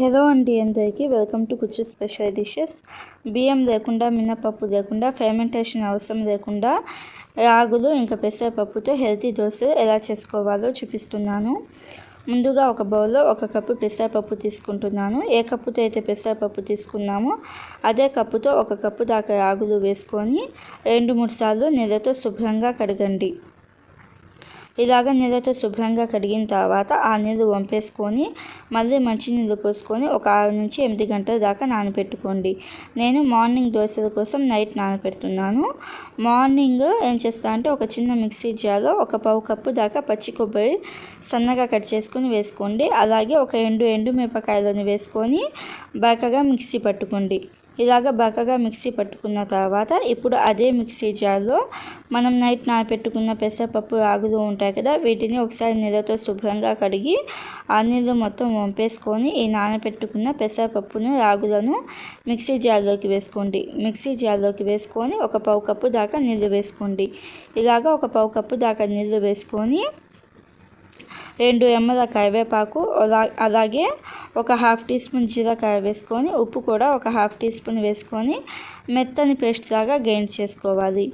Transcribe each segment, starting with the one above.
Hello అండి అందరికీ welcome to Kuchchu special dishes. బియ్యం లేకుండా మినపప్పు లేకుండా ఫెర్మెంటేషన్ అవసరం లేకుండా రాగులు ఇంకా పెసరపప్పుతో హెల్తీ దోశలు ఎలా చేసుకోవాలో చూపిస్తున్నాను. ముందుగా ఒక బౌల్లో ఒక కప్పు పెసరపప్పు తీసుకుంటున్నాను. ఏ కప్పుతో అయితే పెసరపప్పు తీసుకున్నామో అదే కప్పుతో ఒక కప్పు దాకా రాగులు వేసుకొని రెండు మూడు సార్లు నీళ్ళతో శుభ్రంగా కడగండి. ఇలాగ నీళ్ళతో శుభ్రంగా కడిగిన తర్వాత ఆ నీళ్ళు వంపేసుకొని మళ్ళీ మంచి నీళ్ళు పోసుకొని ఒక ఆరు నుంచి ఎనిమిది గంటల దాకా నానబెట్టుకోండి నేను మార్నింగ్ దోశల కోసం నైట్ నానబెడుతున్నాను మార్నింగ్ ఏం చేస్తా అంటే ఒక చిన్న మిక్సీ జార్లో ఒక పావు కప్పు దాకా పచ్చి కొబ్బరి సన్నగా కట్ చేసుకొని వేసుకోండి. అలాగే ఒక ఎండు ఎండు మిరపకాయలను వేసుకొని బాగా మిక్సీ పట్టుకోండి. ఇలాగ బాగా మిక్సీ పట్టుకున్న తర్వాత ఇప్పుడు అదే మిక్సీ జార్లో మనం నైట్ నానపెట్టుకున్న పెసరపప్పు ఆగులు ఉంటాయి కదా వీటిని ఒకసారి నీళ్ళతో శుభ్రంగా కడిగి ఆ నీళ్ళు మొత్తం వంపేసుకొని ఈ నానపెట్టుకున్న పెసరపప్పును రాగులను మిక్సీ జార్లోకి వేసుకోండి. మిక్సీ జార్లోకి వేసుకొని ఒక పావు కప్పు దాకా నీళ్ళు వేసుకోండి. ఇలాగ ఒక పావు కప్పు దాకా నీళ్ళు వేసుకొని రెండు ఎమ్మల కరివేపాకు అలాగే ఒక హాఫ్ టీ స్పూన్ జీలకాయ వేసుకొని ఉప్పు కూడా ఒక హాఫ్ టీ స్పూన్ వేసుకొని మెత్తని పేస్ట్ లాగా గ్రైండ్ చేసుకోవాలి.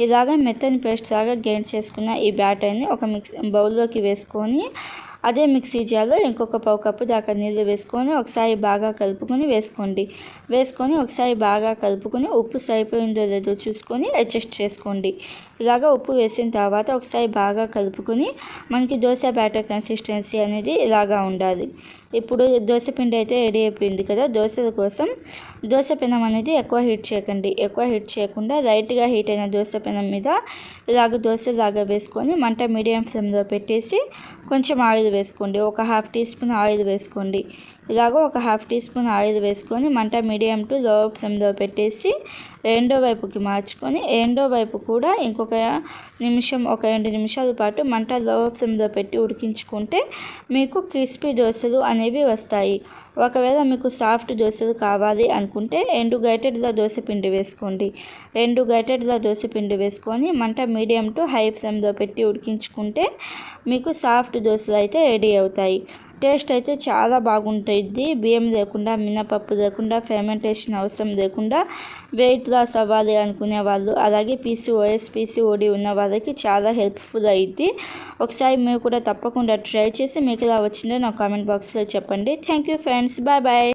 ఇలాగ మెత్తని పేస్ట్ లాగా గ్రైండ్ చేసుకున్న ఈ బ్యాటర్ని ఒక మిక్స్ బౌల్లోకి వేసుకొని అదే మిక్సీ జార్లో ఇంకొక పావు కప్పు దాకా నీళ్ళు వేసుకొని ఒకసారి బాగా కలుపుకొని వేసుకోండి. వేసుకొని ఒకసారి బాగా కలుపుకొని ఉప్పు సరిపోయిందో లేదో చూసుకొని అడ్జస్ట్ చేసుకోండి. ఇలాగ ఉప్పు వేసిన తర్వాత ఒకసారి బాగా కలుపుకొని మనకి దోశ బ్యాటర్ కన్సిస్టెన్సీ అనేది ఇలాగా ఉండాలి. ఇప్పుడు దోశ పిండి అయితే రెడీ అయిపోయింది కదా దోశల కోసం దోశ పెనం అనేది ఎక్కువ హీట్ చేయకండి. ఎక్కువ హీట్ చేయకుండా లైట్గా హీట్ అయిన దోశ పెనం మీద ఇలాగ దోశ లాగా వేసుకొని మంట మీడియం ఫ్లేమ్లో పెట్టేసి కొంచెం ఆయిల్ వేసుకోండి. ఒక హాఫ్ టీ స్పూన్ ఆయిల్ వేసుకోండి. ఇలాగ ఒక హాఫ్ టీ స్పూన్ ఆయిల్ వేసుకొని మంట మీడియం టు లో ఫ్లేమ్లో పెట్టేసి రెండో వైపుకి మార్చుకొని రెండో వైపు కూడా ఇంకొక నిమిషం ఒక రెండు నిమిషాల పాటు మంట లో ఫ్లేమ్లో పెట్టి ఉడికించుకుంటే మీకు క్రిస్పీ దోశలు అనేవి వస్తాయి. ఒకవేళ మీకు సాఫ్ట్ దోశలు కావాలి అనుకుంటే రెండు గైటెడ్ల దోశ పిండి వేసుకోండి. రెండు గైటెడ్ల దోశ పిండి వేసుకొని మంట మీడియం టు హై ఫ్లేమ్లో పెట్టి ఉడికించుకుంటే మీకు సాఫ్ట్ దోశలు అయితే రెడీ అవుతాయి. టేస్ట్ అయితే చాలా బాగుంటుంది. బియ్యం లేకుండా మినపప్పు లేకుండా ఫెర్మెంటేషన్ అవసరం లేకుండా వెయిట్ లాస్ అవ్వాలి అనుకునే వాళ్ళు అలాగే పీసీఓఎస్ పీసీఓడి ఉన్న వాళ్ళకి చాలా హెల్ప్ఫుల్ అయింది ఒకసారి మీరు కూడా తప్పకుండా ట్రై చేసి మీకు ఇలా వచ్చిందో నా కామెంట్ బాక్స్లో చెప్పండి. Thank you friends bye bye